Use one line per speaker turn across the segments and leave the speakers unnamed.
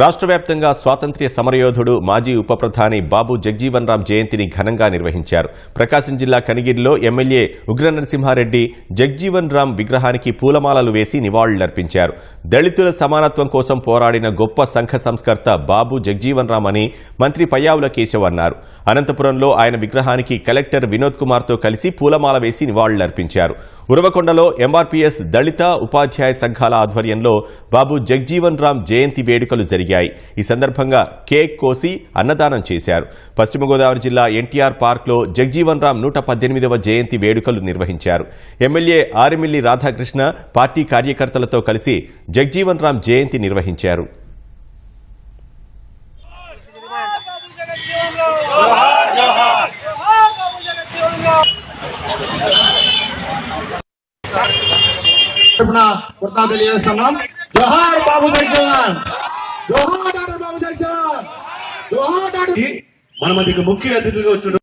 రాష్ట్ర వ్యాప్తంగా స్వాతంత్ర్య సమరయోధుడు మాజీ ఉప ప్రధాని బాబు జగ్జీవన్ రామ్ జయంతిని ఘనంగా నిర్వహించారు. ప్రకాశం జిల్లా కనిగిరిలో ఎమ్మెల్యే ఉగ్ర నరసింహారెడ్డి జగ్జీవన్ రామ్ విగ్రహానికి పూలమాలలు వేసి నివాళులర్పించారు. దళితుల సమానత్వం కోసం పోరాడిన గొప్ప సంఘ సంస్కర్త బాబు జగ్జీవన్ రామ్ అని మంత్రి పయ్యావుల కేశవ్ అన్నారు. అనంతపురంలో ఆయన విగ్రహానికి కలెక్టర్ వినోద్ కుమార్తో కలిసి పూలమాల వేసి నివాళులర్పించారు. ఉరవకొండలో ఎంఆర్పీఎస్ దళిత ఉపాధ్యాయ సంఘాల ఆధ్వర్యంలో బాబు జగ్జీవన్ రామ్ జయంతి వేడుకలు జరిగాయి. ఈ సందర్భంగా కేక్ కోసి అన్నదానం చేశారు. పశ్చిమ గోదావరి జిల్లా ఎన్టీఆర్ పార్క్లో జగ్జీవన్ రామ్ నూట పద్దెనిమిదవ జయంతి వేడుకలు నిర్వహించారు. ఎమ్మెల్యే ఆరిమిల్లి రాధాకృష్ణ పార్టీ కార్యకర్తలతో కలిసి జగ్జీవన్ రామ్ జయంతి నిర్వహించారు.
తరఫున కృతజ్ఞతలు తెలియజేస్తున్నాం జోహార్ బాబు జగన్
మన మధ్యకి ముఖ్య అతిథిగా వచ్చుడు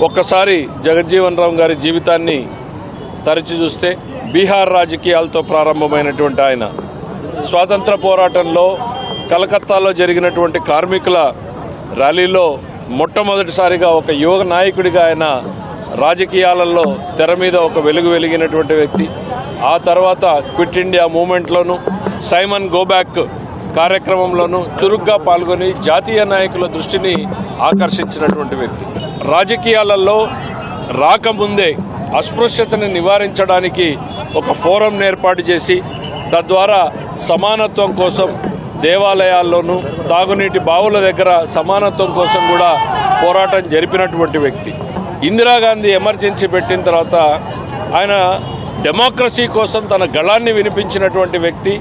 ఒక్కసారి జగజ్జీవన్ రామ్ గారి జీవితాన్ని తరచి చూస్తే బీహార్ రాజకీయాలతో ప్రారంభమైనటువంటి ఆయన. స్వాతంత్ర పోరాటంలో కలకత్తాలో జరిగినటువంటి కార్మికుల ర్యాలీలో మొట్టమొదటిసారిగా ఒక యువ నాయకుడిగా ఆయన రాజకీయాలలో తెర మీద ఒక వెలుగు వెలిగినటువంటి వ్యక్తి. ఆ తర్వాత క్విట్ ఇండియా మూమెంట్లోను సైమన్ గోబ్యాక్ కార్యక్రమంలోనూ చురుగ్గా పాల్గొని జాతీయ నాయకుల దృష్టిని ఆకర్షించినటువంటి వ్యక్తి. రాజకీయాలలో రాకముందే అస్పృశ్యతని నివారించడానికి ఒక ఫోరం ఏర్పాటు చేసి తద్వారా సమానత్వం కోసం దేవాలయాల్లోనూ తాగునీటి బావుల దగ్గర సమానత్వం కోసం కూడా పోరాటం జరిపినటువంటి వ్యక్తి. ఇందిరాగాంధీ ఎమర్జెన్సీ పెట్టిన తర్వాత ఆయన డెమోక్రసీ కోసం తన గళాన్ని వినిపించినటువంటి వ్యక్తి.